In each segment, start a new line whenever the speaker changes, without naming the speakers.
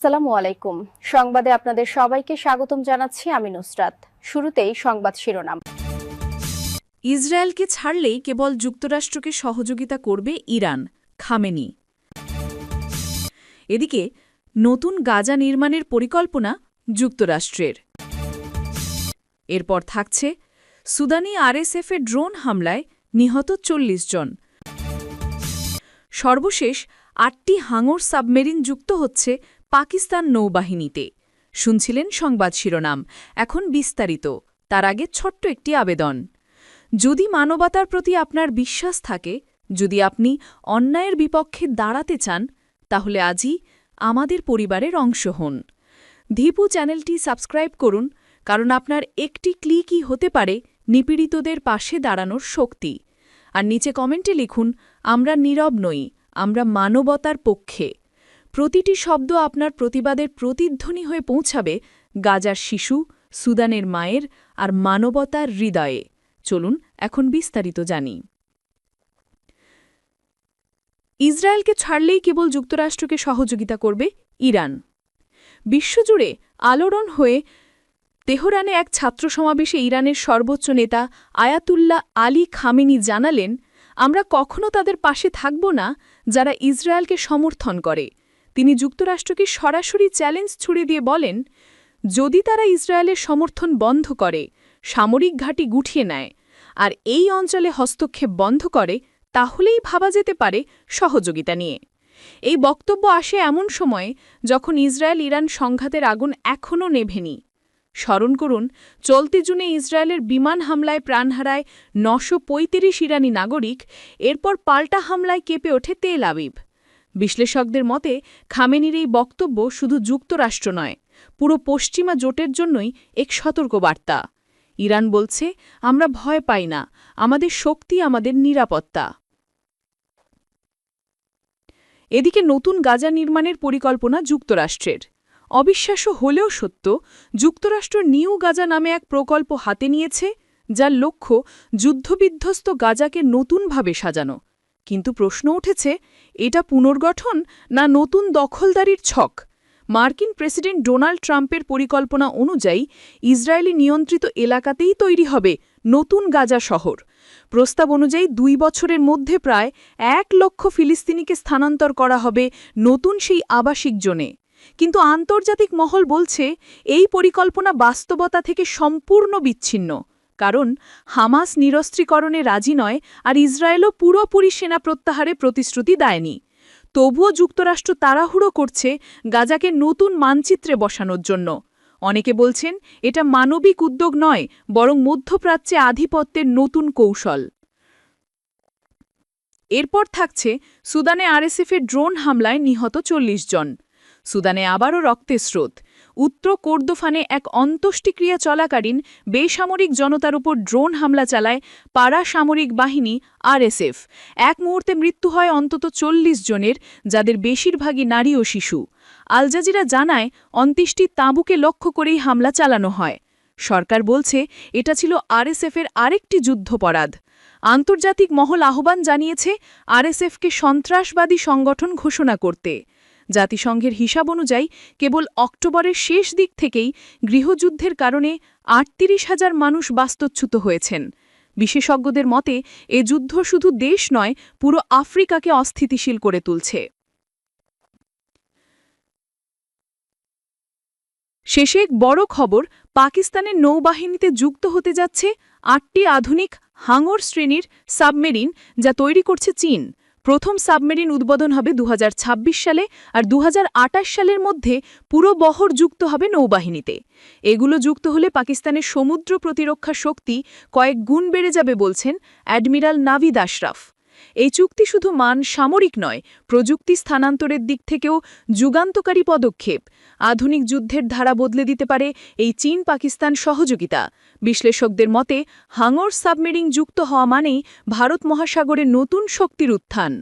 আসসালামু আলাইকুম। সংবাদে আপনাদের সবাইকে স্বাগতম জানাচ্ছি আমি নুসরাত। শুরুতেই সংবাদ শিরোনাম।
ইসরায়েলকে ছাড়লেই কেবল যুক্তরাষ্ট্রকে সহযোগিতা করবে ইরান, খামেনি। এদিকে, নতুন গাজা নির্মাণের পরিকল্পনা যুক্তরাষ্ট্রের। এরপর থাকছে, সুদানি আরএসএফের ড্রোন হামলায় নিহত চল্লিশ জন। সর্বশেষ আটটি হাঙর সাবমেরিন যুক্ত হচ্ছে পাকিস্তান নৌবাহিনীতে। শুনছিলেন সংবাদ শিরোনাম। এখন বিস্তারিত। তার আগে ছোট্ট একটি আবেদন। যদি মানবতার প্রতি আপনার বিশ্বাস থাকে, যদি আপনি অন্যায়ের বিপক্ষে দাঁড়াতে চান, তাহলে আজই আমাদের পরিবারের অংশ হন। ধীপু চ্যানেলটি সাবস্ক্রাইব করুন, কারণ আপনার একটি ক্লিকই হতে পারে নিপীড়িতদের পাশে দাঁড়ানোর শক্তি। আর নিচে কমেন্টে লিখুন, আমরা নীরব নই, আমরা মানবতার পক্ষে। প্রতিটি শব্দ আপনার প্রতিবাদের প্রতিধ্বনি হয়ে পৌঁছাবে গাজার শিশু, সুদানের মায়ের আর মানবতার হৃদয়ে। চলুন এখন বিস্তারিত জানি। ইসরায়েলকে ছাড়লেই কেবল যুক্তরাষ্ট্রকে সহযোগিতা করবে ইরান। বিশ্বজুড়ে আলোড়ন হয়ে তেহরানে এক ছাত্র সমাবেশে ইরানের সর্বোচ্চ নেতা আয়াতুল্লাহ আলী খামেনি জানালেন, আমরা কখনো তাদের পাশে থাকব না যারা ইসরায়েলকে সমর্থন করে। তিনি যুক্তরাষ্ট্রকে সরাসরি চ্যালেঞ্জ ছুড়ে দিয়ে বলেন, যদি তারা ইসরায়েলের সমর্থন বন্ধ করে, সামরিক ঘাঁটি গুঠিয়ে নেয়, আর এই অঞ্চলে হস্তক্ষেপ বন্ধ করে, তাহলেই ভাবা যেতে পারে সহযোগিতা নিয়ে। এই বক্তব্য আসে এমন সময়ে যখন ইসরায়েল ইরান সংঘাতের আগুন এখনও নেভেনি। স্মরণ করুন, চলতি জুনে ইসরায়েলের বিমান হামলায় প্রাণ হারায় নশো ইরানি নাগরিক, এরপর পাল্টা হামলায় কেঁপে ওঠে তেল আবিব। বিশ্লেষকদের মতে, খামেনির এই বক্তব্য শুধু যুক্তরাষ্ট্র নয়, পুরো পশ্চিমা জোটের জন্যই এক সতর্কবার্তা। ইরান বলছে, আমরা ভয় পাই না, আমাদের শক্তি, আমাদের নিরাপত্তা। এদিকে নতুন গাজা নির্মাণের পরিকল্পনা যুক্তরাষ্ট্রের। অবিশ্বাস্য হলেও সত্য, যুক্তরাষ্ট্র নিউ গাজা নামে এক প্রকল্প হাতে নিয়েছে, যার লক্ষ্য যুদ্ধবিধ্বস্ত গাজাকে নতুনভাবে সাজানো। কিন্তু প্রশ্ন উঠেছে, এটা পুনর্গঠন না নতুন দখলদারির ছক? মার্কিন প্রেসিডেন্ট ডোনাল্ড ট্রাম্পের পরিকল্পনা অনুযায়ী ইসরায়েলি নিয়ন্ত্রিত এলাকাতেই তৈরি হবে নতুন গাজা শহর। প্রস্তাব অনুযায়ী দুই বছরের মধ্যে প্রায় এক লক্ষ ফিলিস্তিনিকে স্থানান্তর করা হবে নতুন সেই আবাসিক জোনে। কিন্তু আন্তর্জাতিক মহল বলছে, এই পরিকল্পনা বাস্তবতা থেকে সম্পূর্ণ বিচ্ছিন্ন। কারণ হামাস নিরস্ত্রীকরণে রাজি নয় আর ইসরায়েলও পুরোপুরি সেনা প্রত্যাহারে প্রতিশ্রুতি দেয়নি। তবুও যুক্তরাষ্ট্র তাড়াহুড়ো করছে গাজাকে নতুন মানচিত্রে বসানোর জন্য। অনেকে বলছেন এটা মানবিক উদ্যোগ নয়, বরং মধ্যপ্রাচ্যে আধিপত্যের নতুন কৌশল। এরপর থাকছে সুদানে আরএসএফের ড্রোন হামলায় নিহত চল্লিশ জন। সুদানে আবারও রক্তের স্রোত। উত্তর কোর্দোফানে এক অন্ত্যেষ্টিক্রিয়া চলাকালীন বেসামরিক জনতার উপর ড্রোন হামলা চালায় পাড়া সামরিক বাহিনী আরএসএফ। এক মুহূর্তে মৃত্যু হয় অন্তত চল্লিশ জনের, যাদের বেশিরভাগই নারী ও শিশু। আলজাজিরা জানায় অন্ত্যেষ্টির তাঁবুকে লক্ষ্য করেই হামলা চালানো হয়। সরকার বলছে, এটা ছিল আরএসএফের আরেকটি যুদ্ধপরাধ। আন্তর্জাতিক মহল আহ্বান জানিয়েছে, আরএসএফকে সন্ত্রাসবাদী সংগঠন ঘোষণা করতে। জাতিসংঘের হিসাব অনুযায়ী কেবল অক্টোবরের শেষ দিক থেকেই গৃহযুদ্ধের কারণে আটত্রিশ হাজার মানুষ বাস্তুচ্যুত হয়েছেন। বিশেষজ্ঞদের মতে, এ যুদ্ধ শুধু দেশ নয়, পুরো আফ্রিকাকে অস্থিতিশীল করে তুলছে। শেষে এক বড় খবর, পাকিস্তানের নৌবাহিনীতে যুক্ত হতে যাচ্ছে আটটি আধুনিক হাঙর শ্রেণির সাবমেরিন যা তৈরি করছে চীন। প্রথম সাবমেরিন উদ্বোধন হবে দুহাজার ছাব্বিশ সালে আর দু হাজার আটাশ সালের মধ্যে পুরো বহর যুক্ত হবে নৌবাহিনীতে। এগুলো যুক্ত হলে পাকিস্তানের সমুদ্র প্রতিরক্ষা শক্তি কয়েক গুণ বেড়ে যাবে বলছেন অ্যাডমিরাল নাভিদ আশরাফ। এই চুক্তি শুধু মান সামরিক নয়, প্রযুক্তি স্থানান্তরের দিক থেকেও যুগান্তকারী পদক্ষেপ। আধুনিক যুদ্ধের ধারা বদলে দিতে পারে এই চীন পাকিস্তান সহযোগিতা। বিশ্লেষকদের মতে, হাঙর সাবমেরিন যুক্ত হওয়া মানেই ভারত মহাসাগরে নতুন শক্তির উত্থান।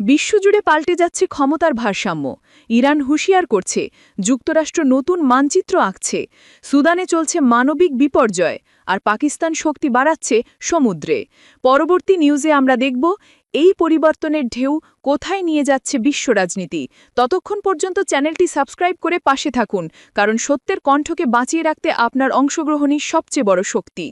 বিশ্বজুড়ে পাল্টে যাচ্ছে ক্ষমতার ভারসাম্য। ইরান হুঁশিয়ার করছে, যুক্তরাষ্ট্র নতুন মানচিত্র আঁকছে। সুদানে চলছে মানবিক বিপর্যয়, আর পাকিস্তান শক্তি বাড়াচ্ছে সমুদ্রে। পরবর্তী নিউজে আমরা দেখব, এই পরিবর্তনের ঢেউ কোথায় নিয়ে যাচ্ছে বিশ্ব রাজনীতি। ততক্ষণ পর্যন্ত চ্যানেলটি সাবস্ক্রাইব করে পাশে থাকুন, কারণ সত্যের কণ্ঠকে বাঁচিয়ে রাখতে আপনার অংশগ্রহণই সবচেয়ে বড় শক্তি।